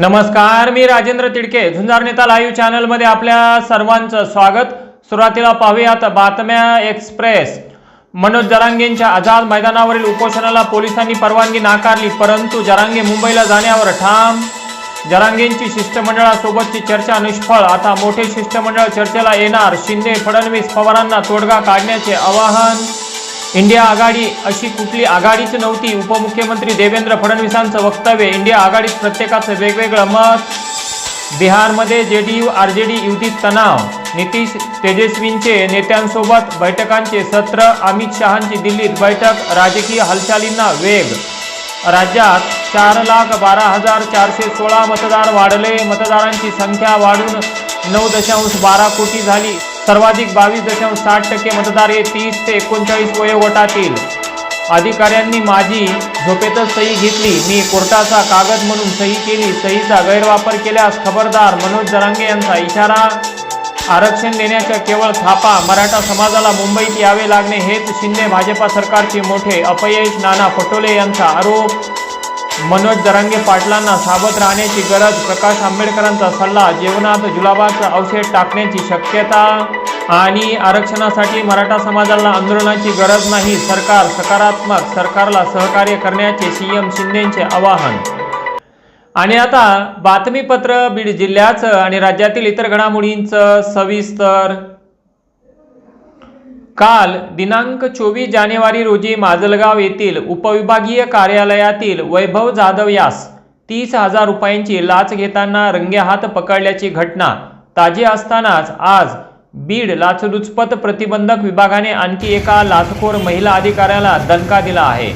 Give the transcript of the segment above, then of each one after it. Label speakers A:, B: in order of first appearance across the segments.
A: नमस्कार मी राजेंद्र तिडके. झुंजार नेता लाईव्ह चॅनलमध्ये आपल्या सर्वांचं स्वागत. सुरुवातीला पाहूयात बातम्या एक्सप्रेस. मनोज जरांगेंच्या आझाद मैदानावरील उपोषणाला पोलिसांनी परवानगी नाकारली परंतु जरांगे मुंबईला जाण्यावर ठाम. जरांगेंची शिष्टमंडळासोबतची चर्चा निष्फळ. आता मोठे शिष्टमंडळ चर्चेला येणार. शिंदे फडणवीस पवारांना तोडगा काढण्याचे आवाहन. इंडिया आघाडी अशी कुठली आघाडीच नव्हती. उपमुख्यमंत्री देवेंद्र फडणवीसांचं वक्तव्य इंडिया आघाडीत प्रत्येकाचं वेगवेगळं मत. बिहारमध्ये J D U R J D युतीत तणाव. नितीश तेजस्वींचे नेत्यांसोबत बैठकांचे सत्र अमित शहांची दिल्लीत बैठक राजकीय हालचालींना वेग. राज्यात चार लाख बारा हजार चारशे सोळा मतदार वाढले. मतदारांची संख्या वाढून नऊ दशांश बारा कोटी झाली. सर्वाधिक बावीस दशांश साठ टक्के मतदार हे तीस ते एकोणचाळीस वयोगटातील अधिकाऱ्यांनी माझी झोपेतच सही घेतली. मी कोर्टाचा कागद म्हणून सही केली. सहीचा गैरवापर केल्यास खबरदार मनोज जरांगे यांचा इशारा आरक्षण देण्याच्या केवळ थापा. मराठा समाजाला मुंबईत यावे लागणे हेच शिंदे भाजपा सरकारचे मोठे अपयश. नाना पटोले यांचा आरोप. मनोज जरांगे पाटलांना सावध राहण्याची गरज. प्रकाश आंबेडकरांचा सल्ला. जेवणात जुलाबाचा अवशेष टाकण्याची शक्यता आणि आरक्षणासाठी मराठा समाजाला आंदोलनाची गरज नाही सरकार सकारात्मक सरकारला सहकार्य करण्याचे सीएम शिंदेचे आवाहन. आणि आता बातमीपत्र बीड जिल्ह्याचं आणि राज्यातील इतर घडामोडींचं सविस्तर. काल दिनांक चोवीस जानेवारी रोजी माजलगाव येथील उपविभागीय कार्यालयातील वैभव जाधव यास तीस हजार रुपयांची लाच घेताना रंगेहात पकडल्याची घटना ताजी असतानाच आज बीड लाचलुचपत प्रतिबंधक विभागाने आणखी एका लाचखोर महिला अधिकाऱ्याला दणका दिला आहे.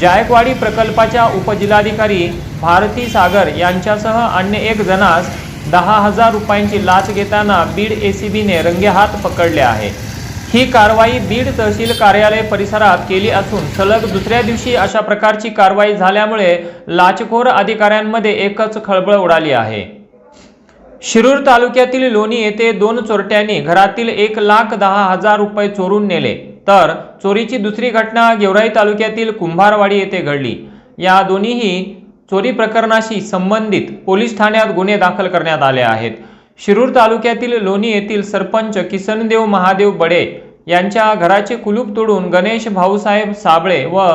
A: जायकवाडी प्रकल्पाच्या उपजिल्हाधिकारी भारती सागर यांच्यासह अन्य एक जणास दहा हजार रुपयांची लाच घेताना बीड ए सी बीने रंगेहात पकडले आहे. ही कारवाई बीड तहसील कार्यालय परिसरात केली असून सलग दुसऱ्या दिवशी अशा प्रकारची कारवाई झाल्यामुळे लाचखोर अधिकाऱ्यांमध्ये एकच खळबळ उडाली आहे. शिरूर तालुक्यातील लोणी येथे दोन चोरट्यांनी घरातील एक लाख दहा हजार रुपये चोरून नेले. तर चोरीची दुसरी घटना गेवराई तालुक्यातील कुंभारवाडी येथे घडली. या दोन्हीही चोरी प्रकरणाशी संबंधित पोलीस ठाण्यात गुन्हे दाखल करण्यात आले आहेत. शिरूर तालुक्यातील लोणी येथील सरपंच किसनदेव महादेव बडे यांच्या घराचे कुलूप तोडून गणेश भाऊसाहेब साबळे व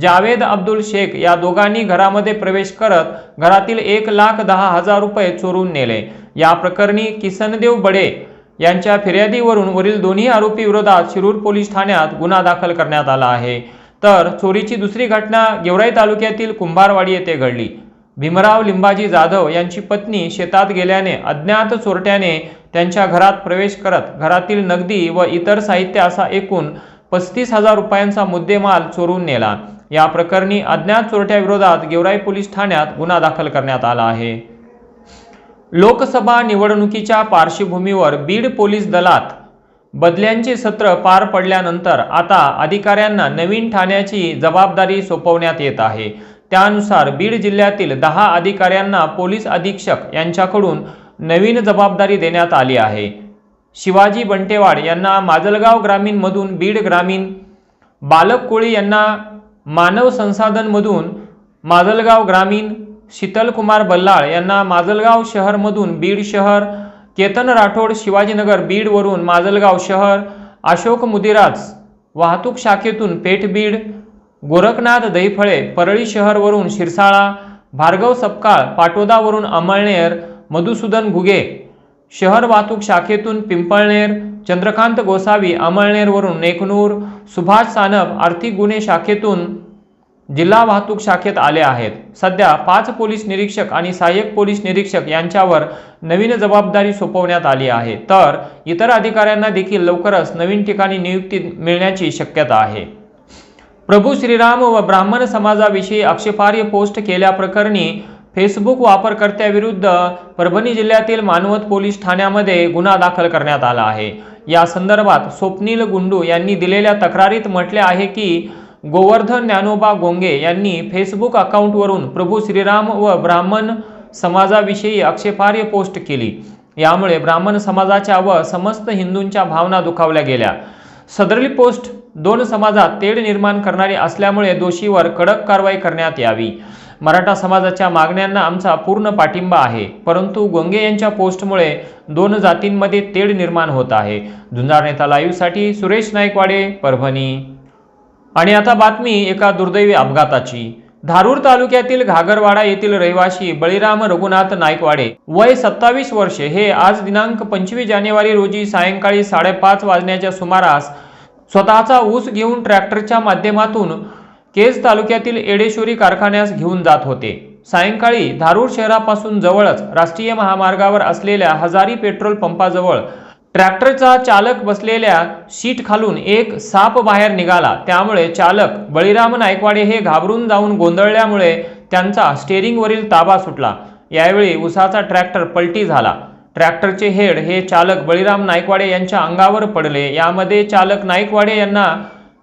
A: जावेद अब्दुल शेख या दोघांनी घरामध्ये प्रवेश करत घरातील एक लाख दहा हजार रुपये चोरून नेले. या प्रकरणी किसनदेव बडे यांच्या फिर्यादीवरून वरील दोन्ही आरोपी विरोधात शिरूर पोलीस ठाण्यात गुन्हा दाखल करण्यात आला आहे. तर चोरीची दुसरी घटना गेवराई तालुक्यातील कुंभारवाडी येथे घडली. भीमराव लिंबाजी जाधव यांची पत्नी शेतात गेल्याने अज्ञात चोरट्याने त्यांच्या घरात प्रवेश करत घरातील नगदी व इतर साहित्य असा एकूण पस्तीस हजार रुपयांचा मुद्देमाल चोरून नेला. या प्रकरणी अज्ञात चोरट्याविरोधात गेवराई पोलीस ठाण्यात गुन्हा दाखल करण्यात आला आहे. लोकसभा निवडणुकीच्या पार्श्वभूमीवर बीड पोलीस दलात बदल्यांचे सत्र पार पडल्यानंतर आता अधिकाऱ्यांना नवीन ठाण्याची जबाबदारी सोपवण्यात येत आहे. त्यानुसार बीड जिल्ह्यातील दहा अधिकाऱ्यांना पोलीस अधीक्षक यांच्याकडून नवीन जबाबदारी देण्यात आली आहे. शिवाजी बंटेवाड यांना माजलगाव ग्रामीणमधून बीड ग्रामीण बालक कोळी यांना मानव संसाधनमधून माजलगाव ग्रामीण शीतलकुमार बल्लाळ यांना माजलगाव शहरमधून बीड शहर केतन राठोड शिवाजीनगर बीडवरून माजलगाव शहर अशोक मुदिराज वाहतूक शाखेतून पेठ बीड गोरखनाथ दहीफळे परळी शहरवरून शिरसाळा भार्गव सपकाळ पाटोदावरून अमळनेर मधुसूदन घुगे शहर वाहतूक शाखेतून पिंपळनेर चंद्रकांत गोसावी अमळनेरवरून नेकनूर सुभाष सानप आर्थिक गुन्हे शाखेतून जिल्हा वाहतूक शाखेत आले आहेत. सध्या पाच पोलीस निरीक्षक आणि सहाय्यक पोलीस निरीक्षक यांच्यावर नवीन जबाबदारी सोपवण्यात आली आहे. तर इतर अधिकाऱ्यांना देखील लवकरच नवीन ठिकाणी नियुक्ती मिळण्याची शक्यता आहे. प्रभू श्रीराम व ब्राह्मण समाजाविषयी आक्षेपार्ह पोस्ट केल्याप्रकरणी फेसबुक वापरकर्त्याविरुद्ध परभणी जिल्ह्यातील मानवत पोलीस ठाण्यामध्ये गुन्हा दाखल करण्यात आला आहे. या संदर्भात स्वप्नील गुंडू यांनी दिलेल्या तक्रारीत म्हटले आहे की गोवर्धन ज्ञानोबा गोंगे यांनी फेसबुक अकाउंटवरून प्रभू श्रीराम व ब्राह्मण समाजाविषयी आक्षेपार्ह पोस्ट केली. यामुळे ब्राह्मण समाजाच्या व समस्त हिंदूंच्या भावना दुखावल्या गेल्या. सदरली पोस्ट दोन समाजात तेढ निर्माण करणारी असल्यामुळे दोषीवर कडक कारवाई करण्यात यावी. मराठा समाजाच्या मागण्यांना आमचा पूर्ण पाठिंबा आहे. परंतु गोंगे यांच्या पोस्टमुळे दोन जातींमध्ये तेढ निर्माण होत आहे. झुंजार नेता लाईव्हसाठी सुरेश नाईकवाडे परभणी. आणि आता बातमी एका दुर्दैवी अपघाताची. धारूर तालुक्यातील घागरवाडा येथील रहिवासी बळीराम रघुनाथ नाईकवाडे वय सत्तावीस वर्षे. हे आज दिनांक पंचवीस जानेवारी रोजी सायंकाळी साडेपाच वाजण्याच्या सुमारास स्वतःचा ऊस घेऊन ट्रॅक्टरच्या माध्यमातून केज तालुक्यातील एडेश्वरी कारखान्यास घेऊन जात होते. सायंकाळी धारूर शहरापासून जवळच राष्ट्रीय महामार्गावर असलेल्या हजारी पेट्रोल पंपाजवळ ट्रॅक्टरचा चालक बसलेल्या सीट खालून एक साप बाहेर निघाला. त्यामुळे चालक बळीराम नायकवाडे हे घाबरून जाऊन गोंधळल्यामुळे त्यांचा स्टेअरिंगवरील ताबा सुटला. यावेळी उसाचा ट्रॅक्टर पलटी झाला. ट्रॅक्टरचे हेड हे चालक बळीराम नायकवाडे यांच्या अंगावर पडले. यामध्ये चालक नायकवाडे यांना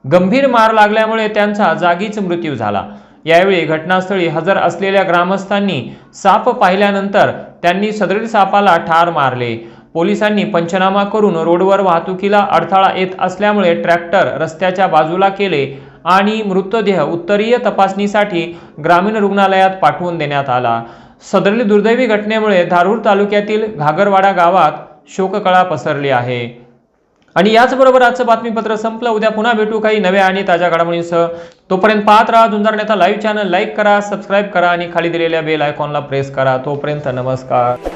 A: गंभीर मार लागल्यामुळे त्यांचा जागीच मृत्यू झाला. यावेळी घटनास्थळी हजर असलेल्या ग्रामस्थांनी साप पाहिल्यानंतर त्यांनी सदरील सापाला ठार मारले. पोलिसांनी पंचनामा करून रोडवर वाहतुकीला अडथळा येत असल्यामुळे ट्रॅक्टर रस्त्याच्या बाजूला केले आणि मृतदेह उत्तरीय तपासणीसाठी ग्रामीण रुग्णालयात पाठवून देण्यात आला. सदरली दुर्दैवी घटनेमुळे धारूर तालुक्यातील घागरवाडा गावात शोककळा पसरली आहे. आणि याचबरोबर आजचं बातमीपत्र संपलं. उद्या पुन्हा भेटू काही नव्या आणि ताज्या घडामोडींसह. तोपर्यंत पाहत राहा झुंजारण्याचा नेता लाईव्ह चॅनल. लाईक करा सबस्क्राईब करा आणि खाली दिलेल्या बेल आयकॉनला प्रेस करा. तोपर्यंत नमस्कार.